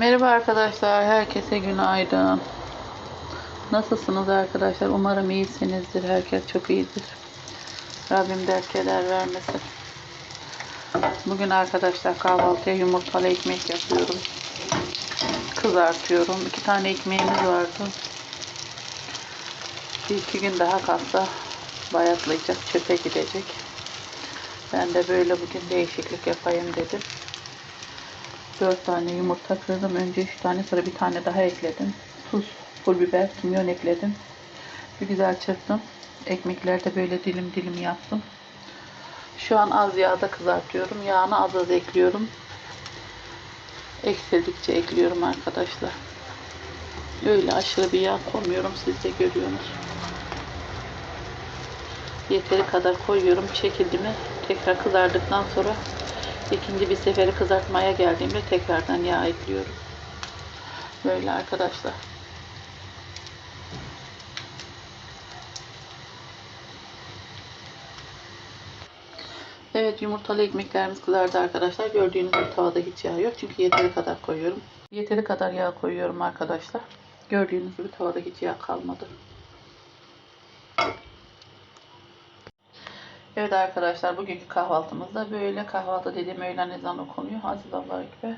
Merhaba arkadaşlar, herkese günaydın. Nasılsınız arkadaşlar? Umarım iyisinizdir. Herkes çok iyidir. Rabbim dert keder vermesin. Bugün arkadaşlar kahvaltıya yumurtalı ekmek yapıyorum. Kızartıyorum. İki tane ekmeğimiz vardı. Bir iki gün daha kalsa bayatlayacak, çöpe gidecek. Ben de böyle bugün değişiklik yapayım dedim. 4 tane yumurta kırdım. Önce 3 tane sonra bir tane daha ekledim. Tuz, pul biber, kimyon ekledim. Bir güzel çırptım. Ekmekleri de böyle dilim dilim yaptım. Şu an az yağda kızartıyorum. Yağını az az ekliyorum. Ekledikçe ekliyorum arkadaşlar. Öyle aşırı bir yağ koymuyorum. Siz de görüyorsunuz. Yeteri kadar koyuyorum. Çekildi mi tekrar kızardıktan sonra ikinci bir seferi kızartmaya geldiğimde tekrardan yağ ekliyorum. Böyle arkadaşlar. Evet yumurtalı ekmeklerimiz kızardı arkadaşlar. Gördüğünüz gibi tavada hiç yağ yok. Çünkü yeteri kadar koyuyorum. Yeteri kadar yağ koyuyorum arkadaşlar. Gördüğünüz gibi tavada hiç yağ kalmadı. Evet arkadaşlar bugünkü kahvaltımızda böyle kahvaltı dediğim öğlen ezanı okunuyor. Hazır Allah'a ekber.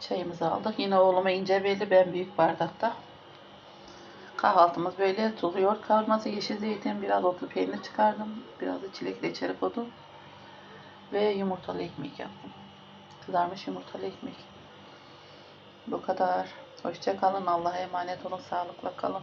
Çayımızı aldık. Yine oğluma ince belli ben büyük bardakta. Kahvaltımız böyle tuzlu yoğurt kavurması, yeşil zeytin, biraz otlu peynir çıkardım. Biraz da çilek reçeli koydum. Ve yumurtalı ekmek yaptım. Kızarmış yumurtalı ekmek. Bu kadar. Hoşça kalın. Allah'a emanet olun. Sağlıkla kalın.